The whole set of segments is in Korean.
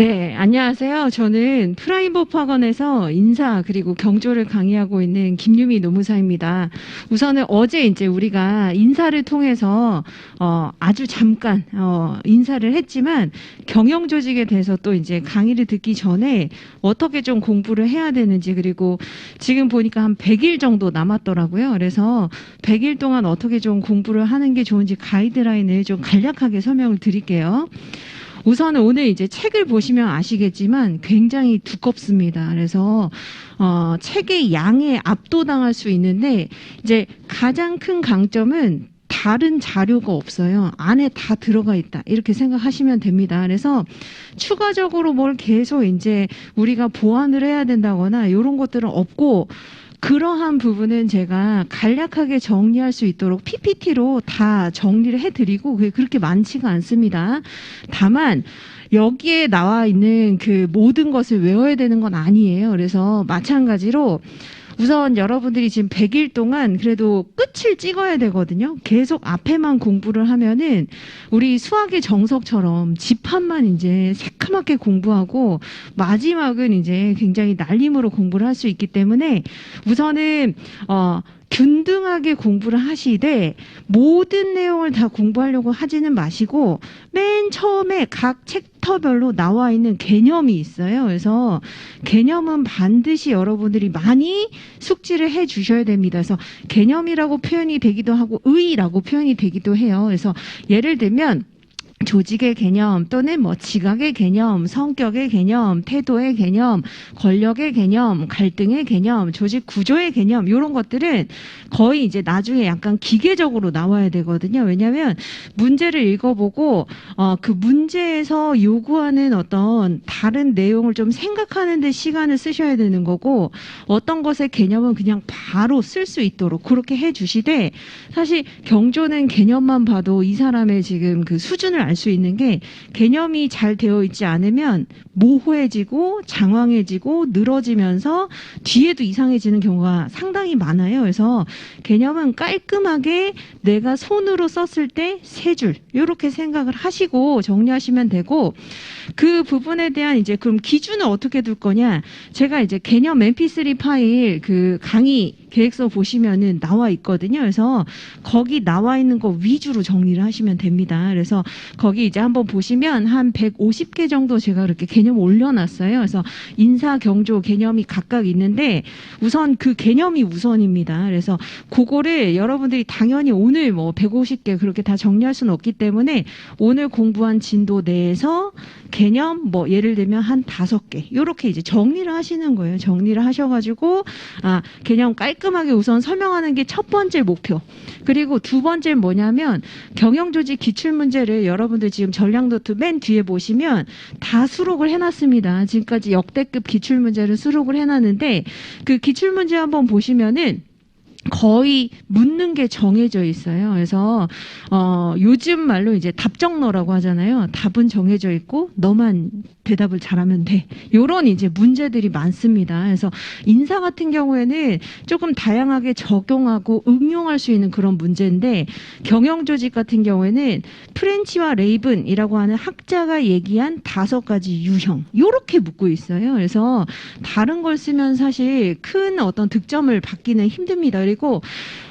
네, 안녕하세요. 저는 프라이버프 학원에서 인사 그리고 경조를 강의하고 있는 김유미 노무사입니다. 우선은 어제 이제 우리가 인사를 통해서 어, 아주 잠깐 어, 인사를 했지만 경영 조직에 대해서 또 이제 강의를 듣기 전에 어떻게 좀 공부를 해야 되는지 그리고 지금 보니까 한 100일 정도 남았더라고요. 그래서 100일 동안 어떻게 좀 공부를 하는 게 좋은지 가이드라인을 좀 간략하게 설명을 드릴게요. 우선은 오늘 이제 책을 보시면 아시겠지만 굉장히 두껍습니다. 그래서 어, 책의 양에 압도당할 수 있는데 이제 가장 큰 강점은 다른 자료가 없어요. 안에 다 들어가 있다. 이렇게 생각하시면 됩니다. 그래서 추가적으로 뭘 계속 이제 우리가 보완을 해야 된다거나 이런 것들은 없고 그러한 부분은 제가 간략하게 정리할 수 있도록 PPT로 다 정리를 해드리고 그게 그렇게 많지가 않습니다. 다만 여기에 나와 있는 그 모든 것을 외워야 되는 건 아니에요. 그래서 마찬가지로 우선 여러분들이 지금 100일 동안 그래도 끝을 찍어야 되거든요. 계속 앞에만 공부를 하면은 우리 수학의 정석처럼 집합만 이제 새카맣게 공부하고 마지막은 이제 굉장히 날림으로 공부를 할 수 있기 때문에 우선은 어 균등하게 공부를 하시되 모든 내용을 다 공부하려고 하지는 마시고 맨 처음에 각 챕터별로 나와 있는 개념이 있어요. 그래서 개념은 반드시 여러분들이 많이 숙지를 해 주셔야 됩니다. 그래서 개념이라고 표현이 되기도 하고 의라고 표현이 되기도 해요. 그래서 예를 들면 조직의 개념 또는 뭐 지각의 개념, 성격의 개념, 태도의 개념, 권력의 개념, 갈등의 개념, 조직 구조의 개념 이런 것들은 거의 이제 나중에 약간 기계적으로 나와야 되거든요. 왜냐하면 문제를 읽어보고 어, 그 문제에서 요구하는 어떤 다른 내용을 좀 생각하는데 시간을 쓰셔야 되는 거고 어떤 것의 개념은 그냥 바로 쓸 수 있도록 그렇게 해주시되 사실 경조는 개념만 봐도 이 사람의 지금 그 수준을 알 수 있는 게 개념이 잘 되어 있지 않으면 모호해지고 장황해지고 늘어지면서 뒤에도 이상해지는 경우가 상당히 많아요. 그래서 개념은 깔끔하게 내가 손으로 썼을 때 세 줄 이렇게 생각을 하시고 정리하시면 되고 그 부분에 대한 이제 그럼 기준을 어떻게 둘 거냐 제가 이제 개념 mp3 파일 그 강의 계획서 보시면은 나와 있거든요. 그래서 거기 나와 있는 거 위주로 정리를 하시면 됩니다. 그래서 거기 이제 한번 보시면 한 150개 정도 제가 그렇게 개념 올려놨어요. 그래서 인사 경조 개념이 각각 있는데 우선 그 개념이 우선입니다. 그래서 그거를 여러분들이 당연히 오늘 뭐 150개 그렇게 다 정리할 수는 없기 때문에 오늘 공부한 진도 내에서 개념 뭐 예를 들면 한 다섯 개 이렇게 이제 정리를 하시는 거예요. 정리를 하셔가지고 아 개념 깔끔 하게 우선 설명하는 게 첫 번째 목표. 그리고 두 번째 뭐냐면 경영조직 기출 문제를 여러분들 지금 전략노트 맨 뒤에 보시면 다 수록을 해놨습니다. 지금까지 역대급 기출 문제를 수록을 해놨는데 그 기출 문제 한번 보시면은. 거의 묻는 게 정해져 있어요. 그래서 어, 요즘 말로 이제 답정너라고 하잖아요. 답은 정해져 있고 너만 대답을 잘하면 돼. 요런 이제 문제들이 많습니다. 그래서 인사 같은 경우에는 조금 다양하게 적용하고 응용할 수 있는 그런 문제인데 경영 조직 같은 경우에는 프렌치와 레이븐이라고 하는 학자가 얘기한 다섯 가지 유형 요렇게 묻고 있어요. 그래서 다른 걸 쓰면 사실 큰 어떤 득점을 받기는 힘듭니다. 그리고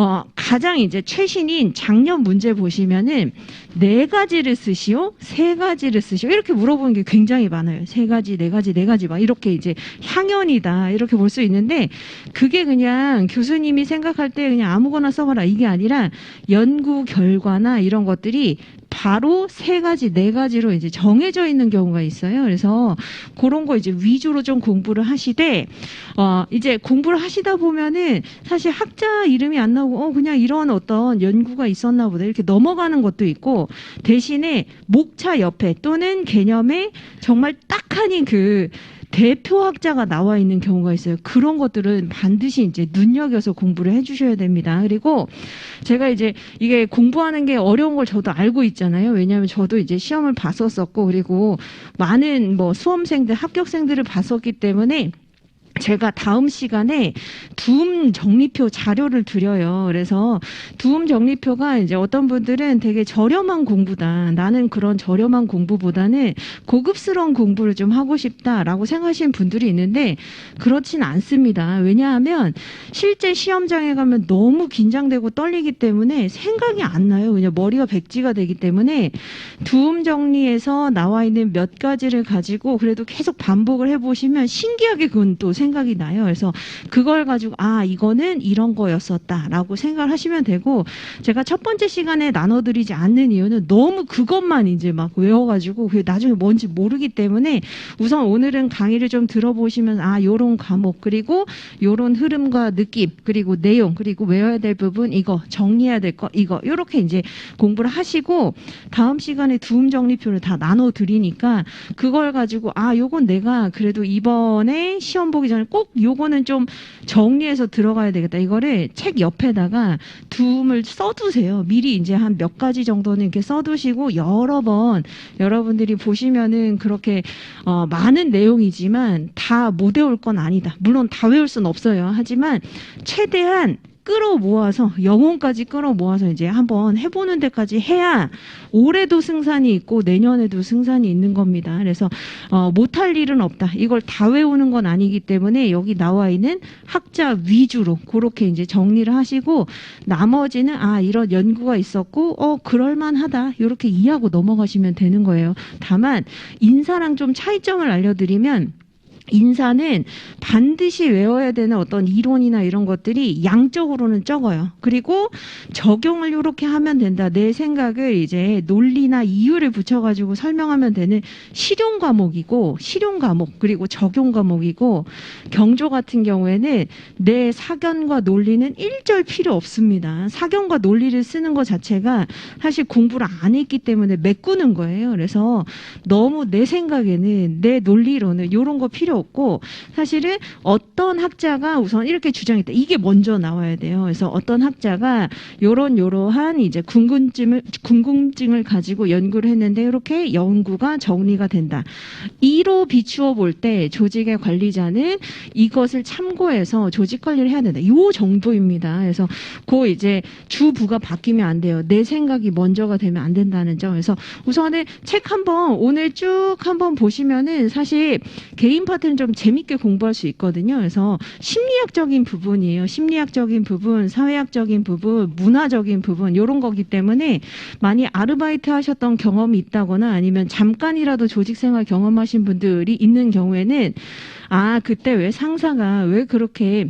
어, 가장 이제 최신인 작년 문제 보시면은 네 가지를 쓰시오, 세 가지를 쓰시오 이렇게 물어보는 게 굉장히 많아요. 세 가지, 네 가지, 네 가지 막 이렇게 이제 향연이다 이렇게 볼 수 있는데 그게 그냥 교수님이 생각할 때 그냥 아무거나 써봐라 이게 아니라 연구 결과나 이런 것들이 바로 세 가지, 네 가지로 이제 정해져 있는 경우가 있어요. 그래서 그런 거 이제 위주로 좀 공부를 하시되, 어, 이제 공부를 하시다 보면은 사실 학자 이름이 안 나오고, 어, 그냥 이런 어떤 연구가 있었나 보다. 이렇게 넘어가는 것도 있고, 대신에 목차 옆에 또는 개념에 정말 딱하니 그, 대표 학자가 나와 있는 경우가 있어요. 그런 것들은 반드시 이제 눈여겨서 공부를 해주셔야 됩니다. 그리고 제가 이제 이게 공부하는 게 어려운 걸 저도 알고 있잖아요. 왜냐하면 저도 이제 시험을 봤었었고 그리고 많은 뭐 수험생들, 합격생들을 봤었기 때문에 제가 다음 시간에 두음 정리표 자료를 드려요. 그래서 두음 정리표가 이제 어떤 분들은 되게 저렴한 공부다. 나는 그런 저렴한 공부보다는 고급스러운 공부를 좀 하고 싶다라고 생각하시는 분들이 있는데 그렇진 않습니다. 왜냐하면 실제 시험장에 가면 너무 긴장되고 떨리기 때문에 생각이 안 나요. 그냥 머리가 백지가 되기 때문에 두음 정리에서 나와 있는 몇 가지를 가지고 그래도 계속 반복을 해보시면 신기하게 그건 또 생각 이 나요. 그래서 그걸 가지고 아 이거는 이런 거였었다라고 생각을 하시면 되고 제가 첫 번째 시간에 나눠드리지 않는 이유는 너무 그것만 이제 막 외워가지고 그게 나중에 뭔지 모르기 때문에 우선 오늘은 강의를 좀 들어보시면 아 요런 과목 그리고 요런 흐름과 느낌 그리고 내용 그리고 외워야 될 부분 이거 정리해야 될 거 이거 요렇게 이제 공부를 하시고 다음 시간에 두음 정리표를 다 나눠 드리니까 그걸 가지고 아 요건 내가 그래도 이번에 시험 보기 전에 꼭 요거는 좀 정리해서 들어가야 되겠다. 이거를 책 옆에다가 두음을 써두세요. 미리 이제 한 몇 가지 정도는 이렇게 써두시고 여러 번 여러분들이 보시면은 그렇게 어, 많은 내용이지만 다 못 외울 건 아니다. 물론 다 외울 수는 없어요. 하지만 최대한 끌어 모아서 영혼까지 끌어 모아서 이제 한번 해보는 데까지 해야 올해도 승산이 있고 내년에도 승산이 있는 겁니다. 그래서 어, 못할 일은 없다. 이걸 다 외우는 건 아니기 때문에 여기 나와 있는 학자 위주로 그렇게 이제 정리를 하시고 나머지는 아 이런 연구가 있었고 어 그럴만하다 이렇게 이해하고 넘어가시면 되는 거예요. 다만 인사랑 좀 차이점을 알려드리면. 인사는 반드시 외워야 되는 어떤 이론이나 이런 것들이 양적으로는 적어요. 그리고 적용을 이렇게 하면 된다. 내 생각을 이제 논리나 이유를 붙여가지고 설명하면 되는 실용 과목이고, 실용 과목, 그리고 적용 과목이고, 경조 같은 경우에는 내 사견과 논리는 일절 필요 없습니다. 사견과 논리를 쓰는 것 자체가 사실 공부를 안 했기 때문에 메꾸는 거예요. 그래서 너무 내 생각에는 내 논리로는 이런 거 필요 없고 사실은 어떤 학자가 우선 이렇게 주장했다. 이게 먼저 나와야 돼요. 그래서 어떤 학자가 요런 요러한 이제 궁금증을 궁금증을 가지고 연구를 했는데 이렇게 연구가 정리가 된다. 이로 비추어 볼 때 조직의 관리자는 이것을 참고해서 조직 관리를 해야 된다. 요 정도입니다. 그래서 그 이제 주부가 바뀌면 안 돼요. 내 생각이 먼저가 되면 안 된다는 점. 그래서 우선은 책 한번 오늘 쭉 한번 보시면은 사실 개인 파트 는좀 재밌게 공부할 수 있거든요. 그래서 심리학적인 부분이에요. 심리학적인 부분, 사회학적인 부분, 문화적인 부분 이런 거기 때문에 많이 아르바이트 하셨던 경험이 있다거나 아니면 잠깐이라도 조직 생활 경험하신 분들이 있는 경우에는 아 그때 왜 상사가 왜 그렇게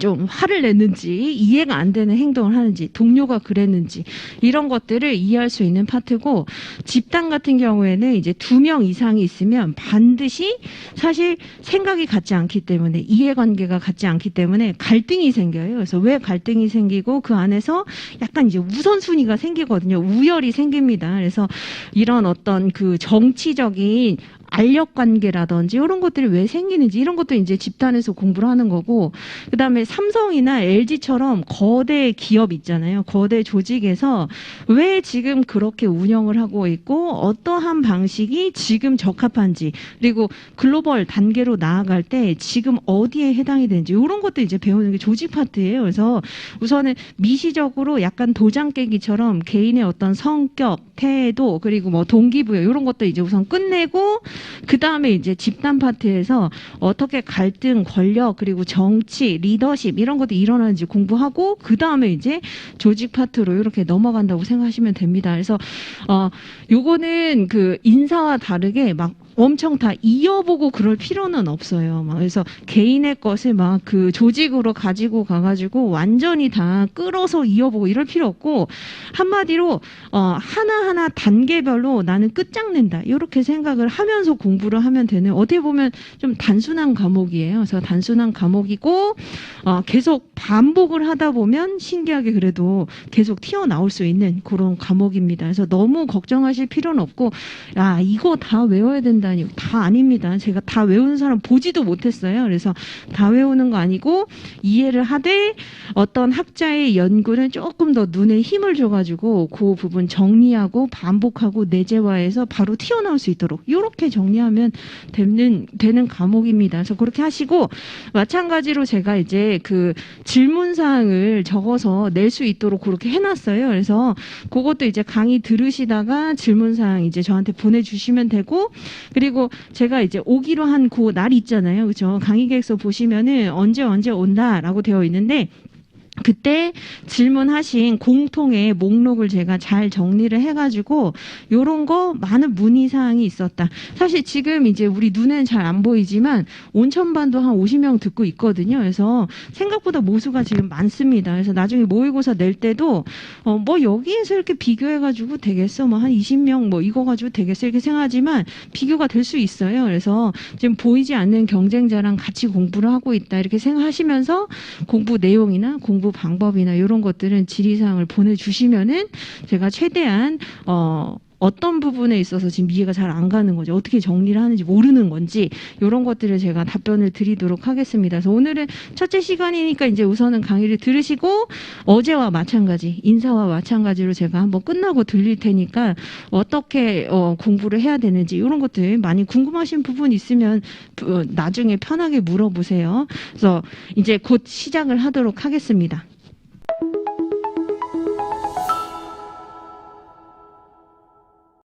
좀 화를 냈는지 이해가 안 되는 행동을 하는지 동료가 그랬는지 이런 것들을 이해할 수 있는 파트고 집단 같은 경우에는 이제 두 명 이상이 있으면 반드시 사실 생각이 같지 않기 때문에 이해관계가 같지 않기 때문에 갈등이 생겨요. 그래서 왜 갈등이 생기고 그 안에서 약간 이제 우선순위가 생기거든요. 우열이 생깁니다. 그래서 이런 어떤 그 정치적인 알력 관계라든지 이런 것들이 왜 생기는지 이런 것도 이제 집단에서 공부를 하는 거고 그다음에 삼성이나 LG처럼 거대 기업 있잖아요. 거대 조직에서 왜 지금 그렇게 운영을 하고 있고 어떠한 방식이 지금 적합한지 그리고 글로벌 단계로 나아갈 때 지금 어디에 해당이 되는지 이런 것도 이제 배우는 게 조직 파트예요. 그래서 우선은 미시적으로 약간 도장 깨기처럼 개인의 어떤 성격, 태도 그리고 뭐 동기부여 이런 것도 이제 우선 끝내고 그 다음에 이제 집단 파트에서 어떻게 갈등, 권력, 그리고 정치, 리더십 이런 것도 일어나는지 공부하고 그 다음에 이제 조직 파트로 이렇게 넘어간다고 생각하시면 됩니다. 그래서 어 요거는 그 인사와 다르게 막 엄청 다 이어보고 그럴 필요는 없어요. 막 그래서 개인의 것을 막 그 조직으로 가지고 가가지고 완전히 다 끌어서 이어보고 이럴 필요 없고 한마디로 어 하나하나 단계별로 나는 끝장낸다 이렇게 생각을 하면서 공부를 하면 되는 어떻게 보면 좀 단순한 과목이에요. 그래서 단순한 과목이고 어 계속 반복을 하다 보면 신기하게 그래도 계속 튀어나올 수 있는 그런 과목입니다. 그래서 너무 걱정하실 필요는 없고 야 이거 다 외워야 된다. 외운다니 다 아닙니다. 제가 다 외우는 사람 보지도 못했어요. 그래서 다 외우는 거 아니고 이해를 하되 어떤 학자의 연구는 조금 더 눈에 힘을 줘가지고 그 부분 정리하고 반복하고 내재화해서 바로 튀어나올 수 있도록 이렇게 정리하면 되는 되는 과목입니다. 그래서 그렇게 하시고 마찬가지로 제가 이제 그 질문 사항을 적어서 낼 수 있도록 그렇게 해놨어요. 그래서 그것도 이제 강의 들으시다가 질문 사항 이제 저한테 보내주시면 되고 그리고 제가 이제 오기로 한 그 날 있잖아요. 그죠? 강의 계획서 보시면은 언제 언제 온다라고 되어 있는데 그때 질문하신 공통의 목록을 제가 잘 정리를 해가지고 요런 거 많은 문의 사항이 있었다. 사실 지금 이제 우리 눈에는 잘안 보이지만 온천반도 한 50명 듣고 있거든요. 그래서 생각보다 모수가 지금 많습니다. 그래서 나중에 모의고사 낼 때도 어 뭐 여기에서 이렇게 비교해가지고 되겠어? 뭐 한 20명 뭐 이거 가지고 되겠어? 이렇게 생각하지만 비교가 될 수 있어요. 그래서 지금 보이지 않는 경쟁자랑 같이 공부를 하고 있다 이렇게 생각하시면서 공부 내용이나 공부 방법이나 이런 것들은 질의사항을 보내주시면은 제가 최대한 어 어떤 부분에 있어서 지금 이해가 잘 안 가는 건지 어떻게 정리를 하는지 모르는 건지 이런 것들을 제가 답변을 드리도록 하겠습니다. 그래서 오늘은 첫째 시간이니까 이제 우선은 강의를 들으시고 어제와 마찬가지 인사와 마찬가지로 제가 한번 끝나고 들릴 테니까 어떻게 어, 공부를 해야 되는지 이런 것들 많이 궁금하신 부분 있으면 어, 나중에 편하게 물어보세요. 그래서 이제 곧 시작을 하도록 하겠습니다.